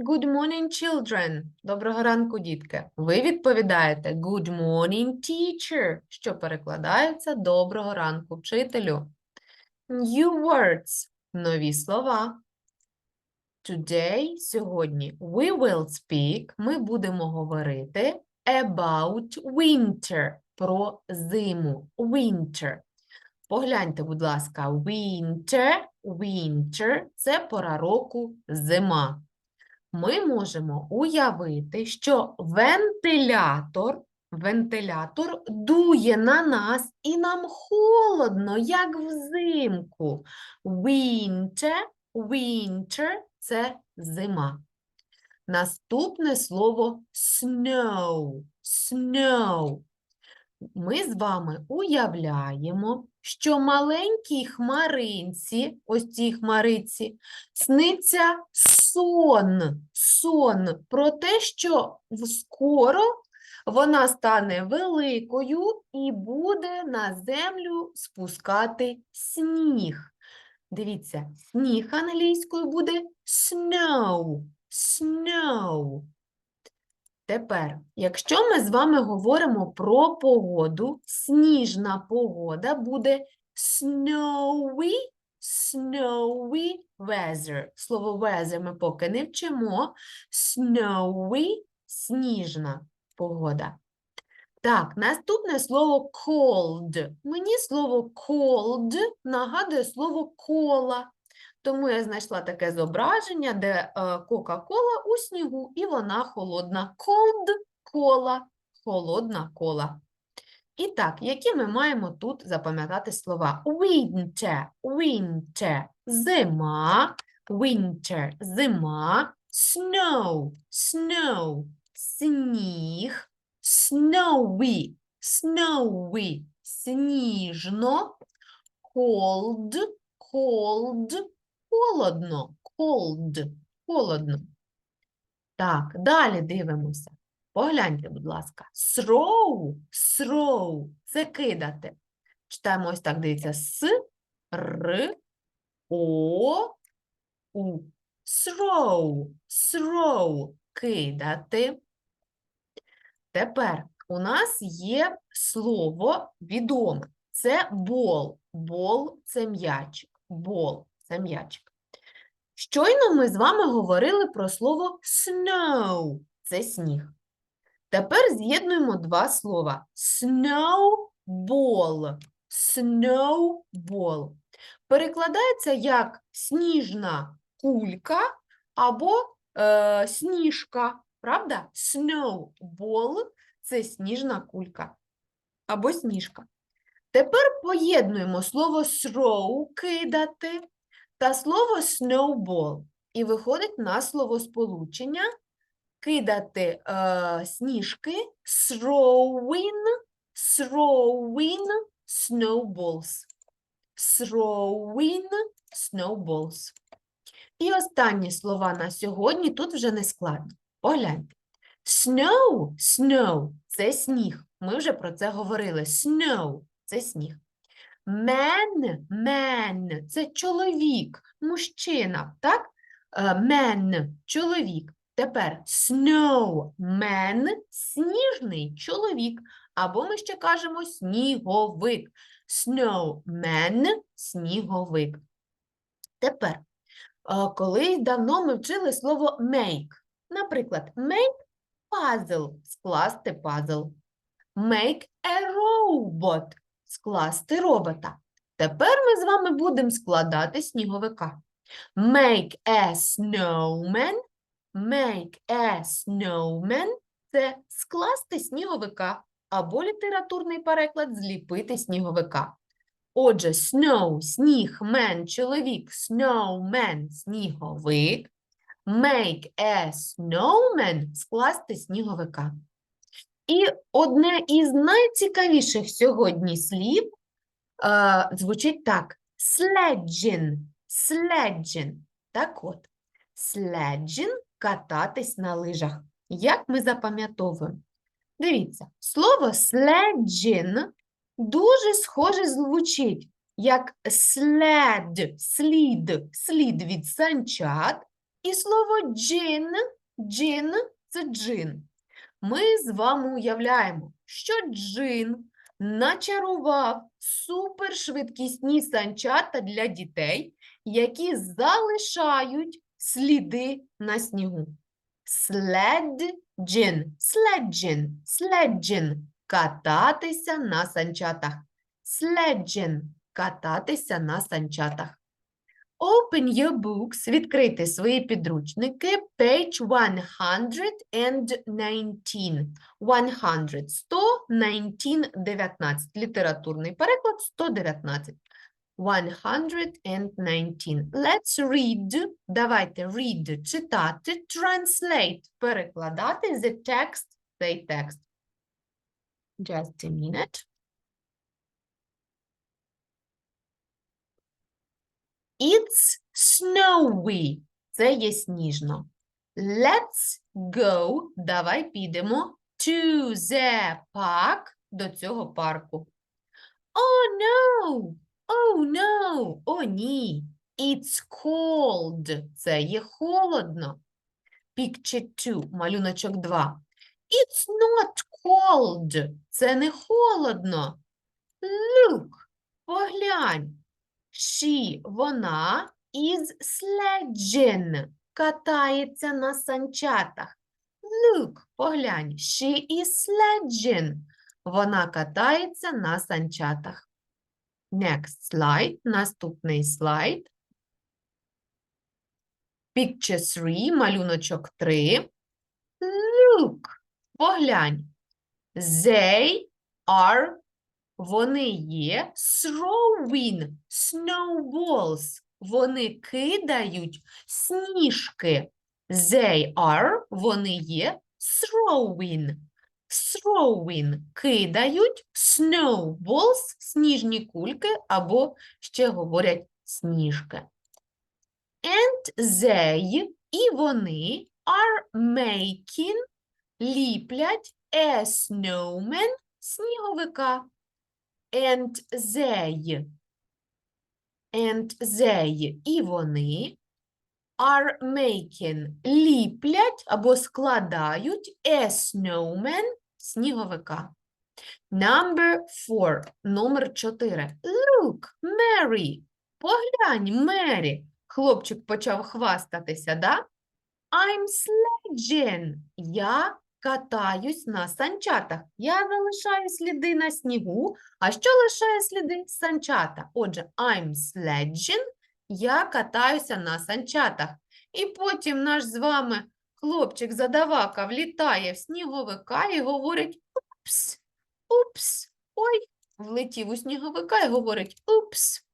Good morning, children. Доброго ранку, дітки. Ви відповідаєте Good morning, teacher, що перекладається Доброго ранку, вчителю. New words – нові слова. Today, сьогодні, we will speak, ми будемо говорити about winter, про зиму, winter. Погляньте, будь ласка, winter, winter – це пора року зима. Ми можемо уявити, що вентилятор, вентилятор дує на нас і нам холодно, як взимку. Winter, winter – це зима. Наступне слово snow, snow. Ми з вами уявляємо, що маленькій хмаринці, ось цій хмариці, сниться сон, сон про те, що скоро вона стане великою і буде на землю спускати сніг. Дивіться, сніг англійською буде snow, snow. Тепер, якщо ми з вами говоримо про погоду, сніжна погода буде snowy, snowy weather. Слово weather ми поки не вчимо. Snowy – сніжна погода. Так, наступне слово cold. Мені слово cold нагадує слово кола. Тому я знайшла таке зображення, де е, Кока-Кола у снігу, і вона холодна. Cold кола, холодна кола. І так, які ми маємо тут запам'ятати слова? Winter, winter, зима, winter, зима, snow, snow, сніг, snowy, snowy, сніжно, cold, cold, холодно, cold, холодно. Так, далі дивимося. Погляньте, будь ласка. Throw, throw – це кидати. Читаємо ось так, дивіться. С, Р, О, У. Throw, throw – кидати. Тепер у нас є слово відоме. Це бол. Бол – це м'ячик. Бол – це м'ячик. Щойно ми з вами говорили про слово snow – це сніг. Тепер з'єднуємо два слова. Snowball. Snowball. Перекладається як сніжна кулька або е, сніжка. Правда? Snowball – це сніжна кулька або сніжка. Тепер поєднуємо слово throw – кидати та слово snowball. І виходить на словосполучення кидати е, сніжки throwing, throwing snowballs. Throwing snowballs. І останні слова на сьогодні тут вже не складно. Погляньте. Snow, snow – це сніг. Ми вже про це говорили. Snow – це сніг. Man, man – це чоловік, мужчина, так? Е, Man – чоловік. Тепер snowman – сніжний чоловік, або ми ще кажемо сніговик. Snowman – сніговик. Тепер, е, колись давно ми вчили слово make. Наприклад, make puzzle – скласти пазл. Make a robot – скласти робота. Тепер ми з вами будемо складати сніговика. Make a snowman Make a snowman – це скласти сніговика, або літературний переклад зліпити сніговика. Отже, snow – сніг, man – чоловік, snowman – сніговик. Make a snowman – скласти сніговика. І одне із найцікавіших сьогодні слів е, звучить так: sledging, sledging. Так от, sledging – кататись на лижах. Як ми запам'ятовуємо? Дивіться, слово sledging дуже схоже звучить, як sled, слід, слід від санчат І слово джин, джин – це джин. Ми з вами уявляємо, що джин начарував супершвидкісні санчата для дітей, які залишають сліди на снігу. Следжин, следжин, следжин – кататися на санчатах. Следжин – кататися на санчатах. Open your books, відкрити свої підручники, page 119. 100, 100, 19, 19. Літературний переклад 119. 119. Let's read. Давайте read, читати, translate, перекладати the text, цей текст. Just a minute. It's snowy. Це є сніжно. Let's go. Давай підемо to the park. До цього парку. Oh, no. Oh, no. О, ні. It's cold. Це є холодно. Picture 2. Малюночок 2. It's not cold. Це не холодно. Look. Поглянь. She, вона, is sledging, катається на санчатах. Look, поглянь, she is sledging, вона катається на санчатах. Next slide, наступний слайд. Picture 3, малюночок 3. Look, поглянь. They are вони є throwing snowballs. Вони кидають сніжки. They are, вони є throwing. Throwing кидають snowballs, сніжні кульки, або ще говорять сніжки. And they, і вони are making, ліплять a snowman, сніговика. And they, and they, і вони are making, ліплять або складають a snowman, сніговика. Number four, номер чотири. Look, Mary, поглянь, Мері. Хлопчик почав хвастатися, да? I'm sledging. Я катаюсь на санчатах. Я залишаю сліди на снігу. А що лишає сліди? Санчата. Отже, I'm sledging. Я катаюся на санчатах. І потім наш з вами хлопчик-задавака влітає в сніговика і говорить «Упс, упс, ой». Влетів у сніговика і говорить «Упс».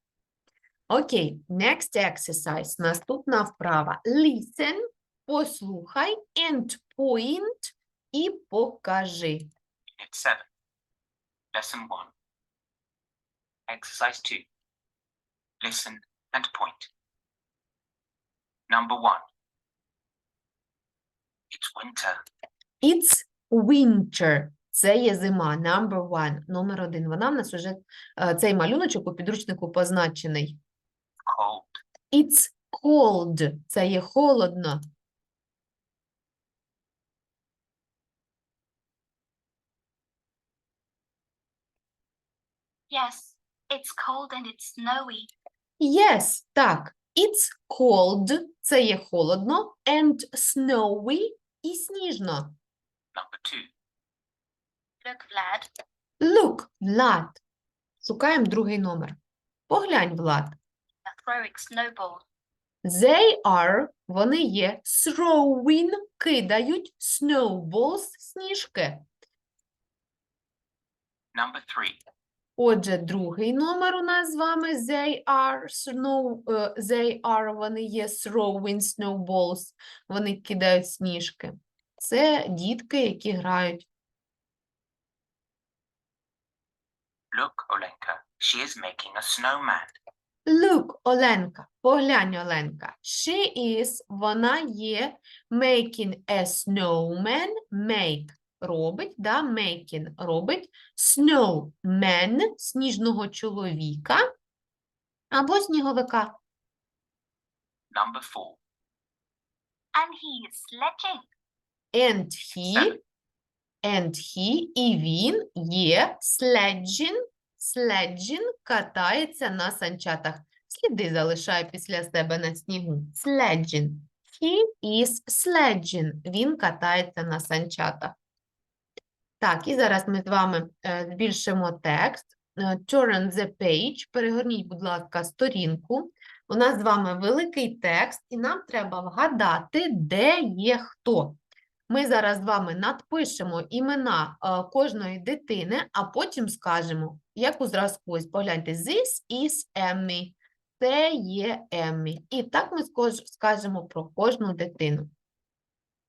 Окей, next exercise. Наступна вправа. Listen, послухай and point і покажи. Unit 7. Lesson 1. Exercise 2. Listen and point. Number 1. It's winter. It's winter. Це є зима. Number one. Номер один. Вона в нас уже, е, цей малюночок у підручнику позначений. Cold. It's cold. Це є холодно. Yes, it's cold and it's snowy. Yes, так. It's cold. Це є холодно. And snowy. І сніжно. Number 2. Look, Vlad, Look, Влад. Шукаємо другий номер. Поглянь, Влад. they're throwing snowballs. They are, вони є, throwing, кидають, snowballs, сніжки. Number 3. Отже, другий номер у нас з вами they are, snow, е, they are, вони є throwing snowballs, вони кидають сніжки. Це дітки, які грають. Look, Olenka. She is making a snowman. Look, Оленка, поглянь, Оленка. She is, вона є making a snowman, make робить, да, making робить snowman, сніжного чоловіка або сніговика. Number 4. And he is sledging. And he, and he, і він є sledging, sledging катається на санчатах. Сліди залишає після себе на снігу. Sledging. He is sledging. Він катається на санчатах. Так, і зараз ми з вами е, збільшимо текст. Е, Turn the page. Перегорніть, будь ласка, сторінку. У нас з вами великий текст, і нам треба вгадати, де є хто. Ми зараз з вами надпишемо імена е, кожної дитини, а потім скажемо, як у зразку, ось погляньте, this is Emmy, це є Еммі. І так ми скажемо про кожну дитину.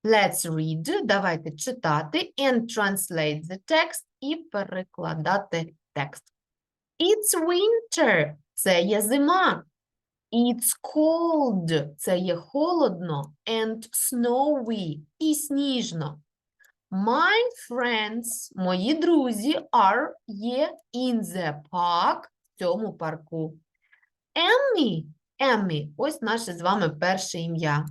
Let's read, давайте читати and translate the text і перекладати текст. It's winter, це є зима. It's cold, це є холодно, and snowy, і сніжно. My friends, мої друзі, are, є in the park, в цьому парку. Еммі, Еммі, ось наше з вами перше ім'я.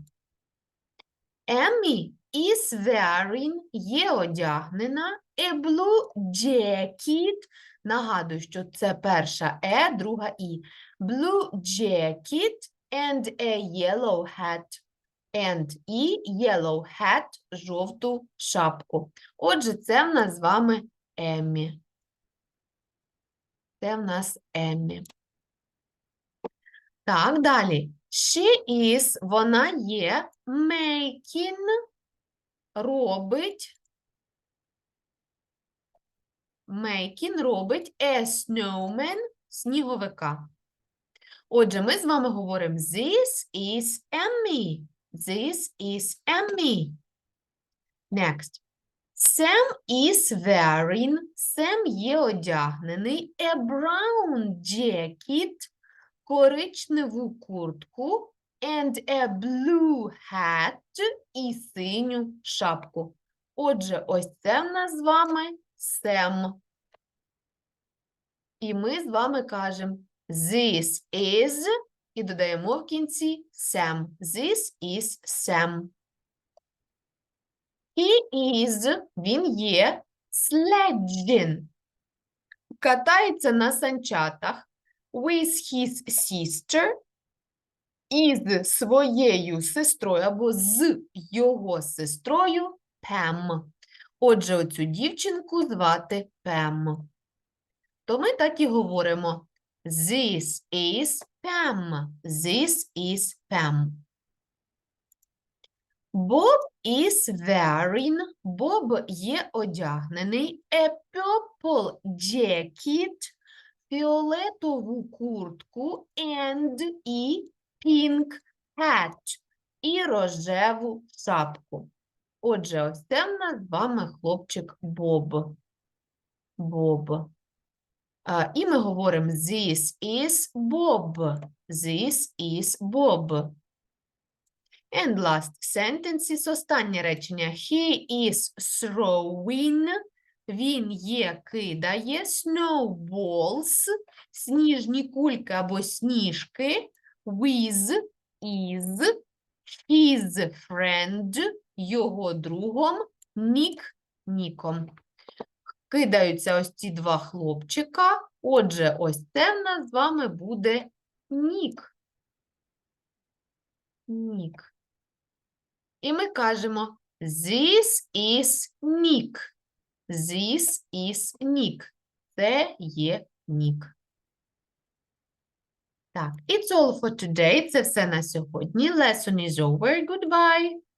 Еммі is wearing, є одягнена, a blue jacket, нагадую, що це перша е, друга і. Blue jacket and a yellow hat. And і yellow hat – жовту шапку. Отже, це в нас з вами Еммі. Це в нас Еммі. Так, далі. She is, вона є, making, робить, making робить a snowman, сніговика. Отже, ми з вами говоримо This is Emmy. This is Emmy. Next. Sam is wearing, Sam є одягнений, a brown jacket, коричневу куртку, and a blue hat, і синю шапку. Отже, ось це в нас з вами Sam. І ми з вами кажемо This is, і додаємо в кінці Sam. This is Sam. He is, він є, sledging. Катається на санчатах with his sister, із своєю сестрою або з його сестрою Пем. Отже, оцю дівчинку звати Пем. То ми так і говоримо This is Pam. This is Pam. Bob is wearing, Боб є одягнений a purple jacket, фіолетову куртку and і pink hat, і рожеву шапку. Отже, ось це в нас з вами хлопчик Боб. Боб. А, і ми говоримо This is Bob. This is Bob. And last sentences. Останнє речення. He is throwing. Він є, кидає. Snowballs. Сніжні кульки або сніжки. With, is. His friend. Його другом. Нік, ніком кидаються ось ці два хлопчика. Отже, ось це в нас з вами буде нік. Нік. І ми кажемо This is Nick. This is Nick. Це є нік. Так, it's all for today. Це все на сьогодні. Lesson is over. Goodbye.